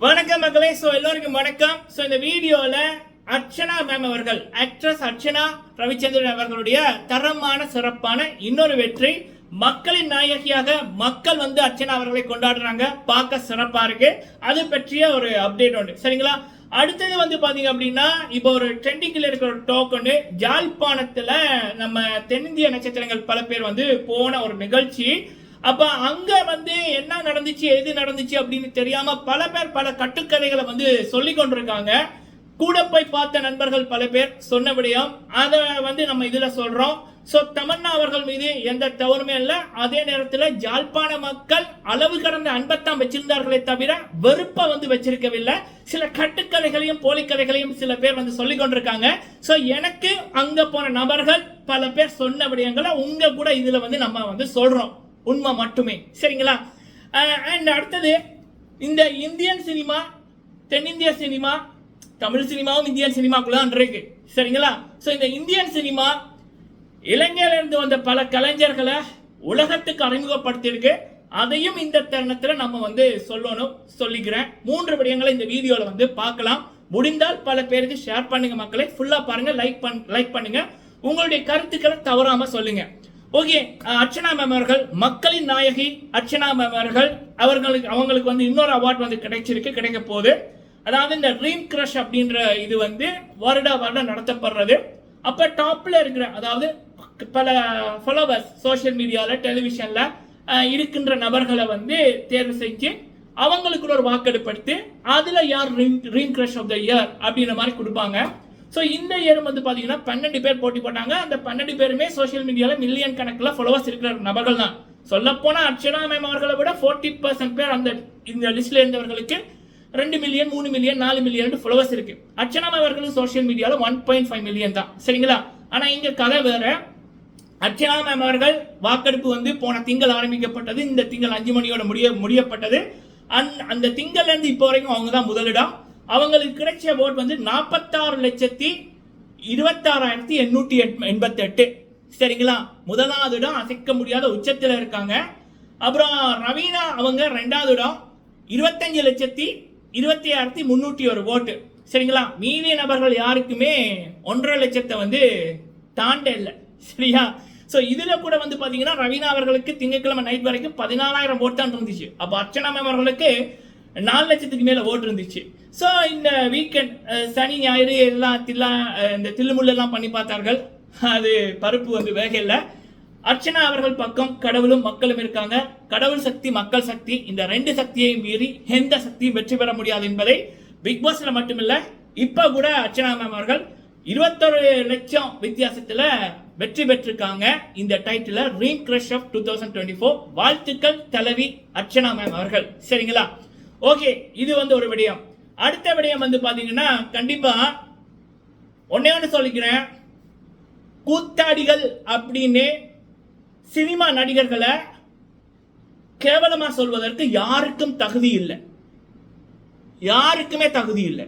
வணக்கம் மக்களே. ஸோ எல்லோருக்கும் வணக்கம். ஸோ இந்த வீடியோவில் அர்ச்சனா மேம் அவர்கள் ஆக்ட்ரஸ் அர்ச்சனா ரவிச்சந்திரன் அவர்களுடைய தரமான சிறப்பான இன்னொரு வெற்றி. மக்களின் நாயகியாக மக்கள் வந்து அர்ச்சனா அவர்களை கொண்டாடுறாங்க. பார்க்க சிறப்பாக இருக்கு. அது பற்றிய ஒரு அப்டேட் உண்டு. சரிங்களா? அடுத்தது வந்து பார்த்தீங்க அப்படின்னா இப்போ ஒரு ட்ரெண்டிங்கில் இருக்கிற ஒரு டோக்கனு ஜாழ்ப்பாணத்தில் நம்ம தென்னிந்திய நட்சத்திரங்கள் பல பேர் வந்து போன ஒரு நிகழ்ச்சி. அப்ப அங்க வந்து என்ன நடந்துச்சு எது நடந்துச்சு அப்படின்னு தெரியாம பல பேர் பல கட்டுக்கதைகளை வந்து சொல்லி கொண்டிருக்காங்க. கூட போய் பார்த்த நண்பர்கள் பல பேர் சொன்ன விடயம் அதை வந்து நம்ம இதுல சொல்றோம். ஸோ தமன்னா அவர்கள் மீது எந்த தவறுமே இல்லை. அதே நேரத்தில் ஜாழ்ப்பாண மக்கள் அளவு கடந்த அன்பத்தான் வச்சிருந்தார்களே தவிர வெறுப்பை வந்து வச்சிருக்கவில்லை. சில கட்டுக்கதைகளையும் போலிக்கதைகளையும் சில பேர் வந்து சொல்லி கொண்டிருக்காங்க. ஸோ எனக்கு அங்கே போன நபர்கள் பல பேர் சொன்ன விடயங்களை உங்க கூட இதில் வந்து நம்ம வந்து சொல்கிறோம் உண்மை மட்டுமே. சரிங்களா? அண்ட் அடுத்தது இந்த இந்தியன் சினிமா தென்னிந்திய சினிமா தமிழ் சினிமாவும் இந்தியன் சினிமாக்குள்ள தான் இருக்கு. சரிங்களா? ஸோ இந்த இந்தியன் சினிமா இலங்கையிலிருந்து வந்த பல கலைஞர்களை உலகத்துக்கு அறிமுகப்படுத்தியிருக்கு. அதையும் இந்த தருணத்தில் நம்ம வந்து சொல்லணும் சொல்லிக்கிறேன். மூன்று விடயங்களை இந்த வீடியோவில் வந்து பார்க்கலாம். முடிந்தால் பல பேருக்கு ஷேர் பண்ணுங்க மக்களை. ஃபுல்லாக பாருங்க லைக் பண் லைக் பண்ணுங்க. உங்களுடைய கருத்துக்களை தவறாமல் சொல்லுங்கள் ஓகே அர்ச்சனா மேம் அவர்கள் மக்களின் நாயகி அர்ச்சனா மேம் அவர்கள் அவர்களுக்கு அவங்களுக்கு வந்து இன்னொரு அவார்ட் வந்து கிடைச்சிருக்கு கிடைக்க போகுது. அதாவது இந்த ட்ரீம் கிரஷ் அப்படின்ற இது வந்து வருடா வருடம் நடத்தப்படுறது. அப்ப டாப்ல இருக்கிற அதாவது பல ஃபாலோவர்ஸ் சோஷியல் மீடியாவில் டெலிவிஷன்ல இருக்கின்ற நபர்களை வந்து தேர்வு செஞ்சு அவங்களுக்கு ஒரு வாக்கெடுப்படுத்தி அதுல யார் ring crush of the year அப்படின்ற மாதிரி கொடுப்பாங்க. ஸோ இந்த இயர் வந்து பார்த்தீங்கன்னா பன்னெண்டு பேர் போட்டி போட்டாங்க. அந்த பன்னெண்டு பேருமே சோஷியல் மீடியாவில் மில்லியன் கணக்கில் ஃபாலோவர்ஸ் இருக்கிற நபர்கள் தான். சொல்லப்போனால் அர்ச்சனா மேம் அவர்களை விட ஃபோர்ட்டி பர்சன்ட் பேர் அந்த இந்த லிஸ்ட்டில் இருந்தவர்களுக்கு ரெண்டு மில்லியன் மூணு மில்லியன் நாலு மில்லியன் ஃபாலோவர்ஸ் இருக்கு. அர்ச்சனா மேம் அவர்களும் சோஷியல் மீடியாவில் ஒன் பாயிண்ட் ஃபைவ் மில்லியன் தான். சரிங்களா? ஆனால் இங்கே கதை வேற. அர்ச்சனா மேம் அவர்கள் வாக்கெடுப்பு வந்து போன திங்கள் ஆரம்பிக்கப்பட்டது. இந்த திங்கள் அஞ்சு மணியோட முடிய முடியப்பட்டது. அந் அந்த திங்கள்லேருந்து இப்போ வரைக்கும் அவங்க தான் முதலிடம். அவங்களுக்கு கிடைச்ச ஓட் வந்து நாற்பத்தாறு லட்சத்தி இருபத்தாறாயிரத்தி எண்ணூற்றி எண்பத்தி எட்டு சரிங்களா? முதலாவது இடம் அசைக்க முடியாத உச்சத்தில் இருக்காங்க. அப்புறம் ரவீனா அவங்க ரெண்டாவது இடம் இருபத்தஞ்சு லட்சத்தி இருபத்தி ஆயிரத்தி முன்னூற்றி ஒரு ஓட்டு சரிங்களா? மீதி நபர்கள் யாருக்குமே ஒன்றரை லட்சத்தை வந்து தாண்ட இல்லை. சரியா? ஸோ இதில் கூட வந்து பார்த்தீங்கன்னா ரவீனா அவர்களுக்கு திங்கட்கிழமை நைட் வரைக்கும் பதினாலாயிரம் ஓட்டு தான் இருந்துச்சு. அப்போ அர்ச்சனா அவர்களுக்கு நாலு லட்சத்துக்கு மேலே ஓட்டு இருந்துச்சு. ஸோ இந்த வீக்கெண்ட் சனி ஞாயிறு எல்லாம் தில்லா இந்த தில்லுமுள்ளெல்லாம் பண்ணி பார்த்தார்கள். அது பருப்பு வந்து வேக இல்லை அர்ச்சனா அவர்கள் பக்கம் கடவுளும் மக்களும் இருக்காங்க. கடவுள் சக்தி மக்கள் சக்தி இந்த ரெண்டு சக்தியையும் மீறி எந்த சக்தியும் வெற்றி பெற முடியாது என்பதை பிக் பாஸ்ல மட்டுமில்ல இப்ப கூட அர்ச்சனா மேம் அவர்கள் இருபத்தொரு லட்சம் வித்தியாசத்துல வெற்றி பெற்றிருக்காங்க. இந்த title dream crush of two thousand twenty four வாழ்த்துக்கள் தலைவி அர்ச்சனா மேம் அவர்கள். சரிங்களா? ஓகே இது வந்து ஒரு விடயம். அடுத்த விடயம் வந்து பாத்தீங்கன்னா கண்டிப்பா ஒன்னே ஒன்று சொல்லிக்கிறேன். கூத்தாடிகள் அப்படின்னு சினிமா நடிகர்களை கேவலமா சொல்வதற்கு யாருக்கும் தகுதி இல்லை. யாருக்குமே தகுதி இல்லை.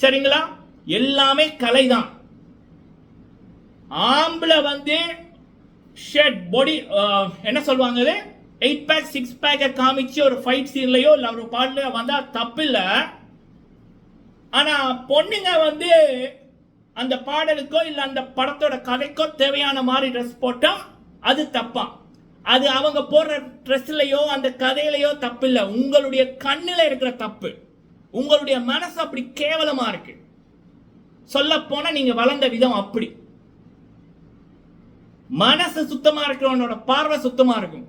சரிங்களா? எல்லாமே கலைதான். ஆம்பளை வந்து ஷெட் பொடி என்ன சொல்லுவாங்க எயிட் பேக் சிக்ஸ் பேக்கை காமிச்சு ஒரு ஃபைட் சீன்லையோ இல்லை ஒரு பாடலையோ வந்தால் தப்பு இல்லை ஆனால் பொண்ணுங்க வந்து அந்த பாடலுக்கோ இல்லை அந்த படத்தோட கதைக்கோ தேவையான மாதிரி ட்ரெஸ் போட்டால் அது தப்பா. அது அவங்க போடுற ட்ரெஸ்லையோ அந்த கதையிலையோ தப்பு இல்லை உங்களுடைய கண்ணில் இருக்கிற தப்பு. உங்களுடைய மனசு அப்படி கேவலமாக இருக்கு. சொல்ல நீங்கள் வளர்ந்த விதம் அப்படி. மனசு சுத்தமாக இருக்கிறவனோட பார்வை சுத்தமாக இருக்கும்.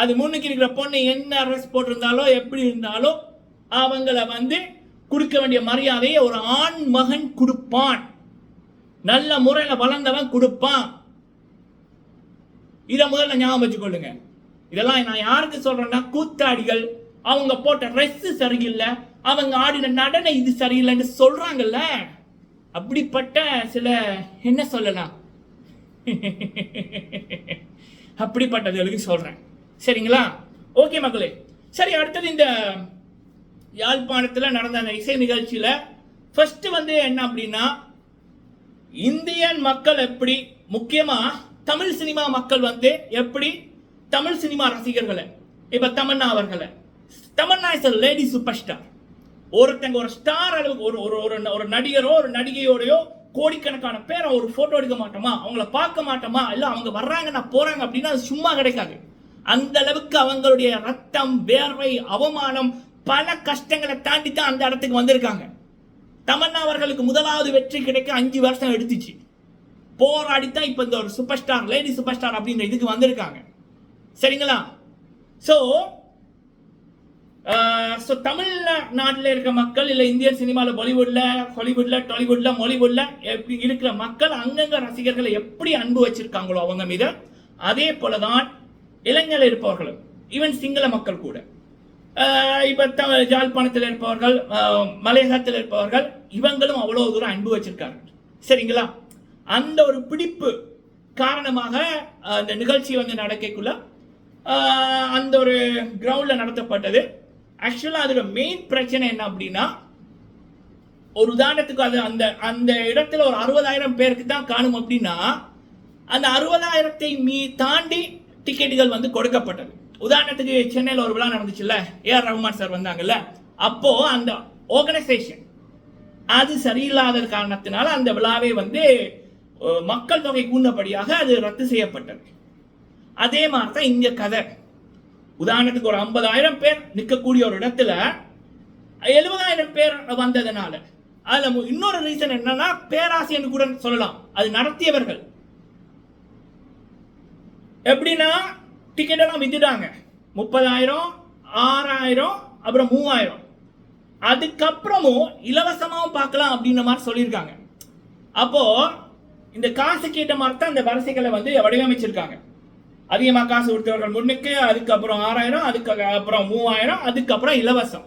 அது முன்னுக்கு இருக்கிற பொண்ணு என்ன ட்ரெஸ் போட்டிருந்தாலோ எப்படி இருந்தாலோ அவங்கள வந்து கொடுக்க வேண்டிய மரியாதையை ஒரு ஆண் மகன் கொடுப்பான். நல்ல முறையில் வளர்ந்தவன் கொடுப்பான். இதை முதல்ல ஞாபகம் வச்சுக்கொள்ளுங்க. இதெல்லாம் நான் யாருக்கு சொல்றேன்னா கூத்தாடிகள் அவங்க போட்ட ட்ரெஸ் சரியில்லை அவங்க ஆடின நடனை இது சரியில்லைன்னு சொல்றாங்கல்ல. அப்படிப்பட்ட சில என்ன சொல்லலாம்? அப்படிப்பட்டதுகளுக்கு சொல்றேன். சரிங்களா? ஓகே மக்களே. சரி அடுத்தது இந்த யாழ்ப்பாணத்தில் நடந்த அந்த இசை நிகழ்ச்சியில் ஃபர்ஸ்ட் வந்து என்ன அப்படின்னா இந்தியன் மக்கள் எப்படி முக்கியமாக தமிழ் சினிமா மக்கள் வந்து எப்படி தமிழ் சினிமா ரசிகர்களை இப்போ தமன்னா அவர்களை. Tamannaah is a lady super star ஒருத்தங்க ஒரு ஸ்டார் அளவுக்கு ஒரு ஒரு ஒரு ஒரு நடிகரோ ஒரு நடிகையோடையோ கோடிக்கணக்கான பேரை ஒரு ஃபோட்டோ எடுக்க மாட்டோமா? அவங்கள பார்க்க மாட்டோமா? இல்லை அவங்க வர்றாங்க நான் போகிறாங்க அப்படின்னா அது சும்மா கிடைக்காது. அந்த அளவுக்கு அவங்களுடைய ரத்தம் வேர்வை அவமானம் பல கஷ்டங்களை தாண்டி தான் அந்த இடத்துக்கு வந்திருக்காங்க. தமன்னா அவர்களுக்கு முதலாவது வெற்றி கிடைக்க அஞ்சு வருஷம் எடுத்துச்சு. போராடி தான் இப்போ இந்த ஒரு super star lady super star அப்படின்ற இதுக்கு வந்திருக்காங்க. சரிங்களா? ஸோ ஸோ uh, தமிழ்நாட்டில் இருக்க மக்கள் இல்லை இந்திய சினிமாவில் பாலிவுட்ல ஹாலிவுட்ல டாலிவுட்ல மாலிவுட்ல எப்படி இருக்கிற மக்கள் அங்கங்க ரசிகர்களை எப்படி அன்பு வச்சிருக்காங்களோ அவங்க மீது அதே போல தான் இளைஞர்கள் இருப்பவர்களும் ஈவன் சிங்கள மக்கள் கூட. இப்போ த ஜாழ்ப்பாணத்தில் இருப்பவர்கள் மலையகத்தில் இருப்பவர்கள் இவங்களும் அவ்வளோ தூரம் அன்பு வச்சிருக்காங்க. சரிங்களா? அந்த ஒரு பிடிப்பு காரணமாக அந்த நிகழ்ச்சி வந்து நடக்கக்குள்ள அந்த ஒரு கிரவுண்டில் நடத்தப்பட்டது. ஆக்சுவலாக அதோட மெயின் பிரச்சனை என்ன அப்படின்னா ஒரு உதாரணத்துக்கு அது அந்த அந்த இடத்துல ஒரு அறுபதாயிரம் பேருக்கு தான் காணும் அப்படின்னா அந்த அறுபதாயிரத்தை மீ தாண்டி டிக்கெட்டுகள் வந்து கொடுக்கப்பட்டது. உதாரணத்துக்கு சென்னையில் ஒரு விழா நடந்துச்சுல்ல? ஏஆர் ரஹ்மான் சார் வந்தாங்கல்ல? அப்போ அந்த ஆர்கனைசேஷன் அது சரியில்லாத காரணத்தினால அந்த விழாவை வந்து மக்கள் தொகை கூண்டபடியாக அது ரத்து செய்யப்பட்டது. அதே மாதிரி தான் இங்க கதை. உதாரணத்துக்கு ஒரு ஐம்பதாயிரம் பேர் நிற்கக்கூடிய ஒரு இடத்துல எழுபதாயிரம் பேர் வந்ததுனால அதுல இன்னொரு ரீசன் என்னன்னா பேராசைன்னு கூட சொல்லலாம். அது நடத்தியவர்கள். எப்படின்னா டிக்கெட் எல்லாம் வித்துட்டாங்க. முப்பதாயிரம் ஆறாயிரம் அப்புறம் மூவாயிரம். அதுக்கப்புறமும் இலவசமாகவும் பார்க்கலாம் அப்படின்ற மாதிரி சொல்லியிருக்காங்க. அப்போது இந்த காசு கேட்ட மாதிரி தான் இந்த வரிசைகளை வந்து வடிவமைச்சிருக்காங்க. அதிகமாக காசு கொடுத்தவர்கள் முன்னுக்கு அதுக்கப்புறம் ஆறாயிரம் அதுக்கு அப்புறம் மூவாயிரம் அதுக்கப்புறம் இலவசம்.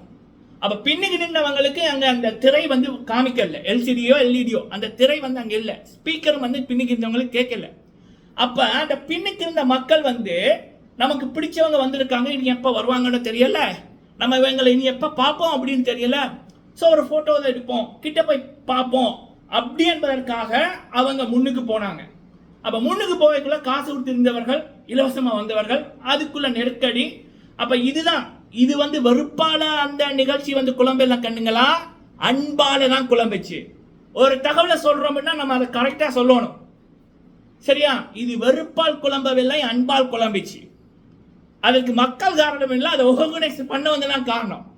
அப்போ பின்னுக்கு நின்றவங்களுக்கு அங்கே அந்த திரை வந்து காமிக்கல. எல்சிடியோ எல்இடியோ அந்த திரை வந்து அங்கே இல்லை. ஸ்பீக்கர் வந்து பின்னுக்கு இருந்தவங்களுக்கு கேட்கல. அப்ப அந்த பின்னுக்கு இருந்த மக்கள் வந்து நமக்கு பிடிச்சவங்க வந்திருக்காங்க இனி எப்போ வருவாங்கன்னு தெரியல? நம்ம இவங்களை இனி எப்போ பார்ப்போம்? அப்படின்னு தெரியல. ஸோ ஒரு ஃபோட்டோவை எடுப்போம். கிட்ட போய் பார்ப்போம். அப்படி என்பதற்காக அவங்க முன்னுக்கு போனாங்க. அப்போ முன்னுக்கு போவதுக்குள்ள காசு கொடுத்திருந்தவர்கள் இலவசமாக வந்தவர்கள் அதுக்குள்ள நெருக்கடி. அப்போ இதுதான். இது வந்து வெறுப்பால அந்த நிகழ்ச்சி வந்து குழம்பெல்லாம் கண்ணுங்களா? அன்பால தான் குழம்புச்சு. ஒரு தகவலை சொல்றோம்னா நம்ம அதை கரெக்டாக சொல்லணும். சரியா? இது வெறுப்பால் குழம்பவில்லை அன்பால் குழம்பிச்சு. அதுக்கு மக்கள் காரணம் இல்லை அதை ஒகோகனைஸ் பண்ண வந்ததான் காரணம்.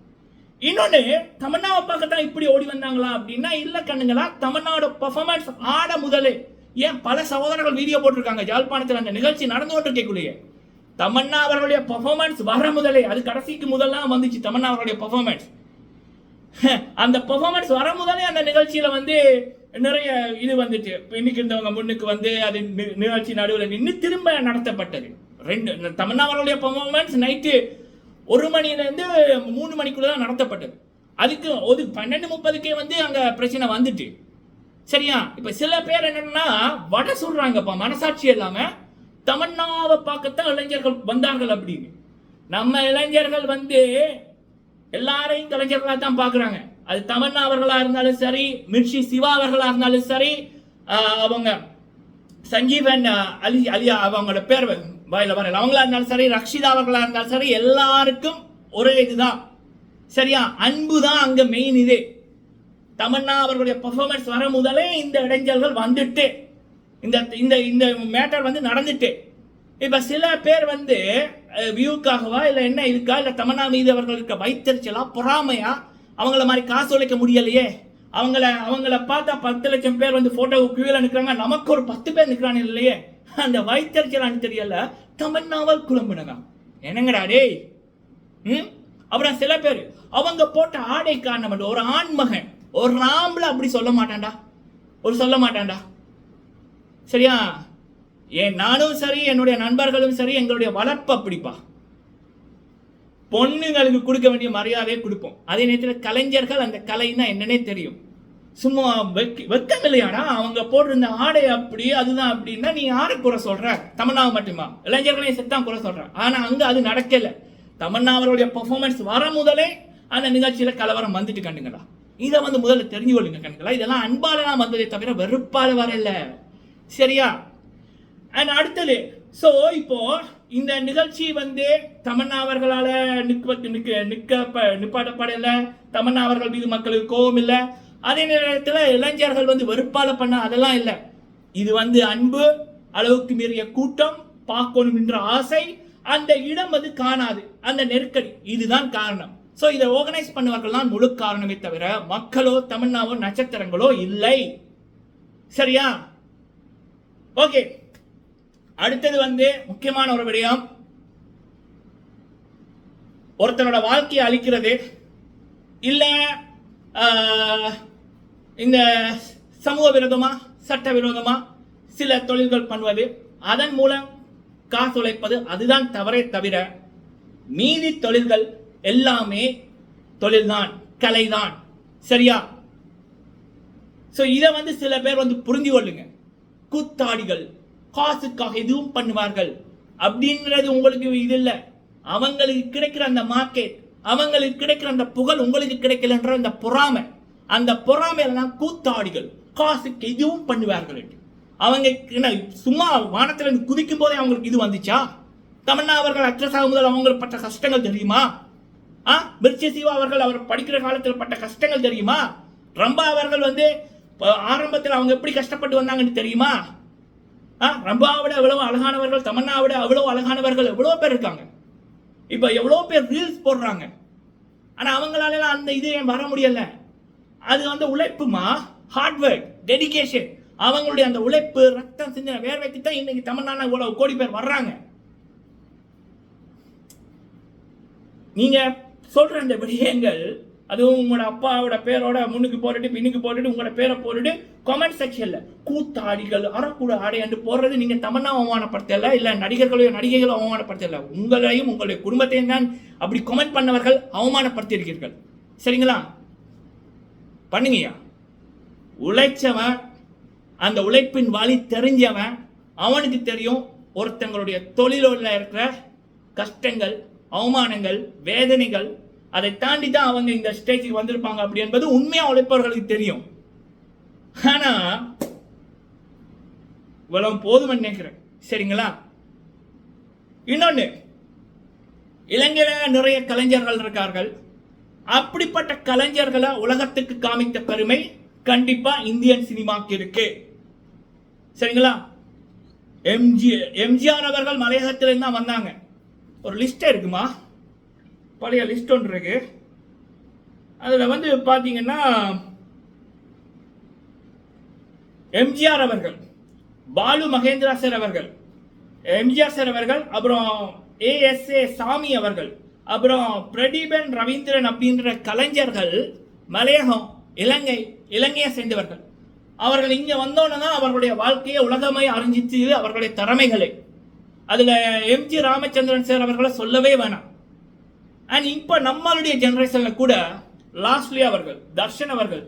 இன்னொன்று தமன்னாவை பார்க்கத்தான் இப்படி ஓடி வந்தாங்களா அப்படின்னா இல்லை கண்ணுங்களா தமிழ்நாடு பர்ஃபார்மன்ஸ் ஆட முதலே. ஏன்? பல சகோதரர்கள் வீடியோ போட்டிருக்காங்க ஜாழ்ப்பாணத்தில் அந்த நிகழ்ச்சி நடந்து கொண்டிருக்கக்குள்ளேயே. தமன்னா அவர்களுடைய பர்ஃபார்மன்ஸ் வர முதலே. அது கடைசிக்கு முதல்லாம் வந்துச்சு தமன்னா அவர்களுடைய பர்ஃபார்மன்ஸ் அந்த பர்ஃபார்மன்ஸ் வர முதலே அந்த நிகழ்ச்சியில் வந்து நிறைய இது வந்துட்டு. இன்னைக்கு இருந்தவங்க முன்னுக்கு வந்து அது நி- நிகழ்ச்சி நடுவில் நின்று திரும்ப நடத்தப்பட்டது. ரெண்டு தமன்னா அவர்களுடைய பெர்ஃபார்மன்ஸ் நைட்டு ஒரு மணிலேருந்து மூணு மணிக்குள்ள தான் நடத்தப்பட்டது. அதுக்கு ஒரு பன்னெண்டு முப்பதுக்கே வந்து அங்கே பிரச்சனை வந்துட்டு. சரியா? இப்போ சில பேர் என்னன்னா வடை சொல்கிறாங்கப்பா மனசாட்சி இல்லாமல் தமன்னாவை பார்க்கத்தான் இளைஞர்கள் வந்தார்கள் அப்படின்னு. நம்ம இளைஞர்கள் வந்து எல்லாரையும் கலைஞர்களாக தான் பார்க்குறாங்க. அது தமன்னா அவர்களா இருந்தாலும் சரி மிர்ஷி சிவா அவர்களா இருந்தாலும் சரி அவங்க சஞ்சீவன் அலி அலியா அவங்களோட பேர் வாயில வரல. அவங்களா இருந்தாலும் சரி ரக்ஷிதா அவர்களா இருந்தாலும் சரி எல்லாருக்கும் ஒரே இதுதான். சரியா? அன்பு தான் அங்க மெயின் இது. தமன்னா அவர்களுடைய பர்ஃபார்மன்ஸ் வர முதலே இந்த இடைஞ்சல்கள் வந்துட்டு இந்த இந்த இந்த மேட்டர் வந்து நடந்துட்டு. இப்ப சில பேர் வந்து வியூக்காகவா இல்ல என்ன இருக்கா இல்ல தமன்னா மீது அவர்களுக்கு வைத்தறிச்சலா பொறாமையா அவங்கள மாதிரி காசு உழைக்க முடியலையே. அவங்கள அவங்கள பார்த்தா பத்து லட்சம் பேர் வந்து ஃபோட்டோவுக்கு கியூல நிற்கிறாங்க நமக்கு ஒரு பத்து பேர் நிற்கிறாங்க இல்லையே. அந்த வைத்தறிச்சலான்னு தெரியல. தமன்னாவால் குழம்புனதா என்னங்கடா டேய்? ம்? அப்புறம் சில பேர் அவங்க போட்ட ஆடை காரணம் ஒரு ஆண்மகன் ஒரு ஆம்பளை அப்படி சொல்ல மாட்டான்டா. ஒரு சொல்ல மாட்டான்டா. சரியா? ஏன் நானும் சரி என்னுடைய நண்பர்களும் சரி எங்களுடைய வளர்ப்பு அப்படிப்பா. பொண்ணுங்களுக்கு கொடுக்க வேண்டிய மரியாதையை கொடுப்போம். அதே நேரத்தில் கலைஞர்கள் அந்த கலைன்னா என்னன்னே தெரியும். சும்மா வெக்க வெக்கம் இல்லையாடா அவங்க போட்டிருந்த ஆடை அப்படி அதுதான் அப்படின்னா நீ யாரை குறை சொல்ற? தமன்னாவை மட்டுமா? இளைஞர்களையும் செத்தான் குறை சொல்ற. ஆனா அங்க அது நடக்கல. தமன்னா அவருடைய பெர்ஃபார்மன்ஸ் வர முதலே அந்த நிகழ்ச்சியில கலவரம் வந்துட்டு கண்டுங்களா இதை வந்து முதல்ல தெரிஞ்சு கொள்ளுங்க கண்டுங்களா இதெல்லாம் அன்பாலலாம் வந்ததே தவிர வெறுப்பால வரல. சரியா? அண்ட் அடுத்தது ஸோ இப்போ இந்த நிகழ்ச்சி வந்து தமன்னா அவர்களால் நிற்க நிற்க நிக்க நிப்பாட்டப்படல. தமன்னா அவர்கள் மீது மக்களுக்கு கோபம் இல்லை. அதே நேரத்தில் இளைஞர்கள் வந்து வெறுப்பால பண்ண அதெல்லாம் இல்லை. இது வந்து அன்பு அளவுக்கு மீறிய கூட்டம் பார்க்கணும் என்ற ஆசை அந்த இடம் அது காணாது அந்த நெருக்கடி. இதுதான் காரணம். ஸோ இதை ஆர்கனைஸ் பண்ணவர்கள் தான் முழு காரணமே தவிர மக்களோ தமிழ்நாவோ நட்சத்திரங்களோ இல்லை. சரியா? ஓகே அடுத்தது வந்து முக்கியமான ஒரு விடயம். ஒருத்தனோட வாழ்க்கையை அழிக்கிறது. இல்ல இந்த சமூக விரோதமா சட்ட விரோதமா சில தொழில்கள் பண்ணுவது. அதன் மூலம் காசு உழைப்பது அதுதான் தவறே தவிர மீதி தொழில்கள் எல்லாமே தொழில்தான் கலைதான். சரியா? சோ இதை வந்து சில பேர் வந்து புரிஞ்சு கொள்ளுங்க. கூத்தாடிகள். காசுக்காக எதுவும் பண்ணுவார்கள். அப்படின்றது உங்களுக்கு இது இல்லை. அவங்களுக்கு கிடைக்கிற அந்த மார்க்கெட் அவங்களுக்கு கிடைக்கிற அந்த புகழ் உங்களுக்கு கிடைக்கலன்ற அந்த பொறாமை. அந்த பொறாமையெல்லாம் கூத்தாடிகள் காசுக்கு எதுவும் பண்ணுவார்கள் என்று. அவங்க என்ன சும்மா வானத்தில் இருந்து குதிக்கும் போதே அவங்களுக்கு இது வந்துச்சா? தமன்னா அவர்கள் அக்ரசா முதல் அவங்களுக்கு பட்ட கஷ்டங்கள் தெரியுமா? ஆ? மிர்ச்சி சிவா அவர்கள் அவர் படிக்கிற காலத்தில் பட்ட கஷ்டங்கள் தெரியுமா? ரம்பா அவர்கள் வந்து ஆரம்பத்தில் அவங்க எப்படி கஷ்டப்பட்டு வந்தாங்கன்னு தெரியுமா? ரம்பாவிட எவ்வளவு அழகானவர்கள் தமன்னாவிட அவ்வளோ அழகானவர்கள் எவ்வளோ பேர் இருக்காங்க. இப்போ எவ்வளோ பேர் ரீல்ஸ் போடுறாங்க. ஆனால் அவங்களால எல்லாம் அந்த இது வர முடியல. அது வந்து உழைப்புமா? ஹார்ட் ஒர்க் டெடிகேஷன் அவங்களுடைய அந்த உழைப்பு ரத்தம் சிந்தின வேர்வைக்கு தான் இன்னைக்கு தமிழ்நாடு இவ்வளவு கோடி பேர் வர்றாங்க. நீங்க சொல்ற அந்த விடயங்கள் அதுவும் உங்களோட அப்பாவோட பேரோட முன்னுக்கு போட்டுட்டு பின்னுக்கு போட்டுட்டு உங்களோட பேரை போட்டுட்டு கமெண்ட் செக்ஷனில் கூத்தாடிகள் அறக்கூட ஆடை போடுறது நீங்கள் தமிழ்னா அவமானப்படுத்தல இல்லை நடிகர்களையோ நடிகைகளோ அவமானப்படுத்தல உங்களையும் உங்களுடைய குடும்பத்தையும் தான் அப்படி கமெண்ட் பண்ணவர்கள் அவமானப்படுத்தியிருக்கீர்கள் சரிங்களா? பண்ணுங்கய்யா. உழைச்சவன் அந்த உழைப்பின் வழி தெரிஞ்சவன் அவனுக்கு தெரியும் ஒருத்தங்களுடைய தொழிலில் இருக்கிற கஷ்டங்கள் அவமானங்கள் வேதனைகள் அதை தாண்டி தான் அவங்க இந்த ஸ்டேஜுக்கு வந்திருப்பாங்க அப்படி என்பது உண்மையா உழைப்பவர்களுக்கு தெரியும். ஆனா இவ்வளவு போதும்னு நினைக்கிறேன். சரிங்களா? இன்னொன்னு இலங்கையில நிறைய கலைஞர்கள் இருக்கார்கள். அப்படிப்பட்ட கலைஞர்களை உலகத்துக்கு காமித்த பெருமை கண்டிப்பா இந்தியன் சினிமாக்கு இருக்கு. சரிங்களா? எம்ஜி எம்ஜிஆர் அவர்கள் மலையகத்திலிருந்து தான் வந்தாங்க. ஒரு லிஸ்ட் இருக்குமா? பழைய லிஸ்ட் ஒன்று இருக்கு. அதில் வந்து பார்த்தீங்கன்னா எம்ஜிஆர் அவர்கள் பாலு மகேந்திரா சார் அவர்கள் எம்ஜிஆர் சார் அவர்கள் அப்புறம் ஏஎஸ்ஏ சாமி அவர்கள் அப்புறம் பிரதீபன் ரவீந்திரன் அப்படின்ற கலைஞர்கள் மலையகம் இலங்கை இலங்கையை சேர்ந்தவர்கள். அவர்கள் இங்கே வந்தோன்னே தான் அவர்களுடைய வாழ்க்கையை உலகமே அறிஞ்சிச்சு அவர்களுடைய திறமைகளை. அதில் எம்ஜி ராமச்சந்திரன் சார் அவர்களை சொல்லவே வேணாம். அண்ட் இப்போ நம்மளுடைய ஜெனரேஷனில் கூட லாஸ்ட்லி அவர்கள் தர்ஷன் அவர்கள்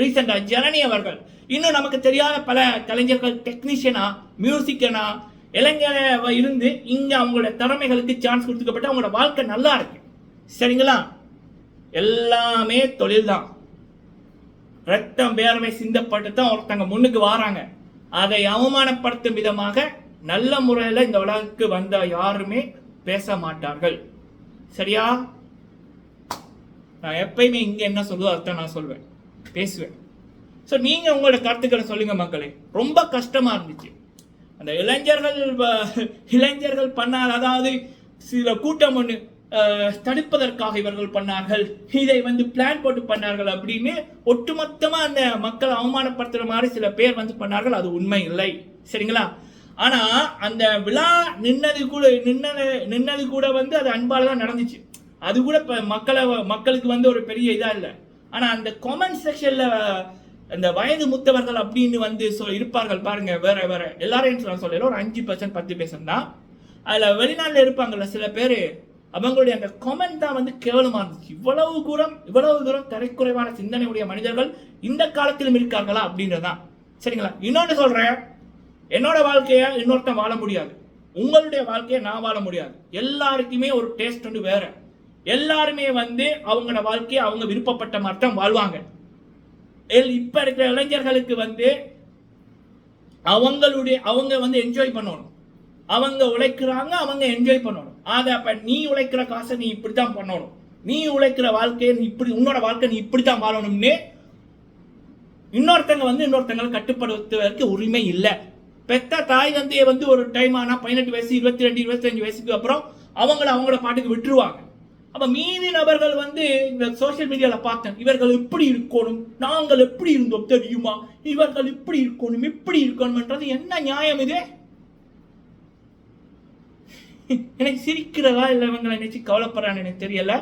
ரீசெண்டாக ஜனனி அவர்கள். இன்னும் நமக்கு தெரியாத பல கலைஞர்கள் டெக்னீஷியனா மியூசிக்கனா இளைஞர இருந்து இங்கே அவங்களோட திறமைகளுக்கு சான்ஸ் கொடுத்துக்கப்பட்டு அவங்களோட வாழ்க்கை நல்லா இருக்கு. சரிங்களா? எல்லாமே தொழில் தான். ரத்தம் வேர்வை சிந்தப்பட்டு தான் ஒருத்தங்க முன்னுக்கு வராங்க. அதை அவமானப்படுத்தும் விதமாக நல்ல முறையில் இந்த உலகுக்கு வந்த யாருமே பேச மாட்டார்கள். சரியா? நான் எப்பயுமே இங்க என்ன சொல்லுவோ அதான் நான் சொல்வேன். பேசுவேன். ஸோ நீங்க உங்களோட கருத்துக்களை சொல்லுங்க மக்களே. ரொம்ப கஷ்டமா இருந்துச்சு. அந்த இளைஞர்கள் இளைஞர்கள் பண்ணார் அதாவது சில கூட்டம் ஒன்று தடுப்பதற்காக இவர்கள் பண்ணார்கள். இதை வந்து பிளான் போட்டு பண்ணார்கள் அப்படின்னு ஒட்டுமொத்தமா அந்த மக்களை அவமானப்படுத்துற மாதிரி சில பேர் வந்து பண்ணார்கள். அது உண்மை இல்லை. சரிங்களா? ஆனா அந்த விழா நின்னது கூட நின்னது நின்னது கூட வந்து அது அன்பால தான் நடந்துச்சு. அது கூட இப்போ மக்களை மக்களுக்கு வந்து ஒரு பெரிய இதாக இல்லை. ஆனால் அந்த கமெண்ட் செக்ஷனில் அந்த வயது மூத்தவர்கள் அப்படின்னு வந்து சொல் இருப்பார்கள் பாருங்க வேற வேற. எல்லாரையும் நான் சொல்லல ஒரு அஞ்சு பர்சன்ட் பத்து பர்சன்ட் தான். அதில் வெளிநாட்டில் இருப்பாங்கல்ல சில பேர் அவங்களுடைய அந்த கமெண்ட் தான் வந்து கேவலமாக இருந்துச்சு. இவ்வளவு தூரம் இவ்வளவு தூரம் தரைக்குறைவான சிந்தனையுடைய மனிதர்கள் இந்த காலத்திலும் இருக்காங்களா அப்படின்றதுதான். சரிங்களா? இன்னொன்று சொல்கிறேன் என்னோட வாழ்க்கைய இன்னொருத்தன் வாழ முடியாது. உங்களுடைய வாழ்க்கையை நான் வாழ முடியாது. எல்லாருக்குமே ஒரு டேஸ்ட் வந்து வேற. எல்லாருமே வந்து அவங்களோட வாழ்க்கையை அவங்க விருப்பப்பட்ட மாதிரி தான் வாழ்வாங்க. இப்போ இருக்கிற இளைஞர்களுக்கு வந்து அவங்களுடைய அவங்க வந்து என்ஜாய் பண்ணணும். அவங்க உழைக்கிறாங்க அவங்க என்ஜாய் பண்ணணும். அதை அப்போ நீ உழைக்கிற காசை நீ இப்படி தான் பண்ணணும். நீ உழைக்கிற வாழ்க்கையை நீ இப்படி உன்னோட வாழ்க்கை நீ இப்படி தான் வாழணும்னு இன்னொருத்தங்க வந்து இன்னொருத்தங்களை கட்டுப்படுத்துவதற்கு உரிமை இல்லை. பெத்த தாய் தந்தையை வந்து ஒரு டைம் ஆனால் பதினெட்டு வயசு இருபத்தி ரெண்டு இருபத்தஞ்சு வயசுக்கு அப்புறம் அவங்கள அவங்களோட பாட்டுக்கு விட்டுருவாங்க. அப்போ மீதி நபர்கள் வந்து இந்த சோஷியல் மீடியாவில் பார்த்தேன் இவர்கள் எப்படி இருக்கணும் நாங்கள் எப்படி இருந்தோம் தெரியுமா? இவர்கள் இப்படி இருக்கணும் இப்படி இருக்கணும்ன்றது என்ன நியாயம் இது? எனக்கு சிரிக்கிறதா இல்லை இவங்களை நினைச்சு கவலைப்படுறான்னு எனக்கு தெரியல.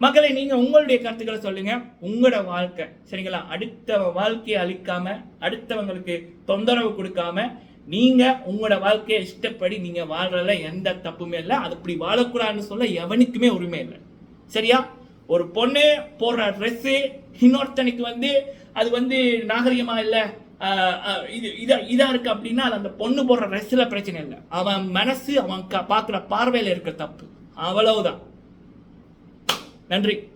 மக்களை நீங்க உங்களுடைய கருத்துக்களை சொல்லுங்க. உங்களோட வாழ்க்கை சரிங்களா? அடுத்த வாழ்க்கையை அழிக்காம அடுத்தவங்களுக்கு தொந்தரவு கொடுக்காம நீங்கள் உங்களோட வாழ்க்கையை இஷ்டப்படி நீங்கள் வாழ்றதுல எந்த தப்புமே இல்லை. அது இப்படி வாழக்கூடாதுன்னு சொல்ல எவனுக்குமே உரிமை இல்லை. சரியா? ஒரு பொண்ணு போடுற ட்ரெஸ்ஸு இன்னொருத்தனுக்கு வந்து அது வந்து நாகரிகமாக இல்லை. இது இதாக இதாக இருக்குது அப்படின்னா அது அந்த பொண்ணு போடுற ட்ரெஸ்ஸில் பிரச்சனை இல்லை. அவன் மனசு அவன் க- பார்க்குற பார்வையில் இருக்கிற தப்பு. அவ்வளவுதான். நன்றி.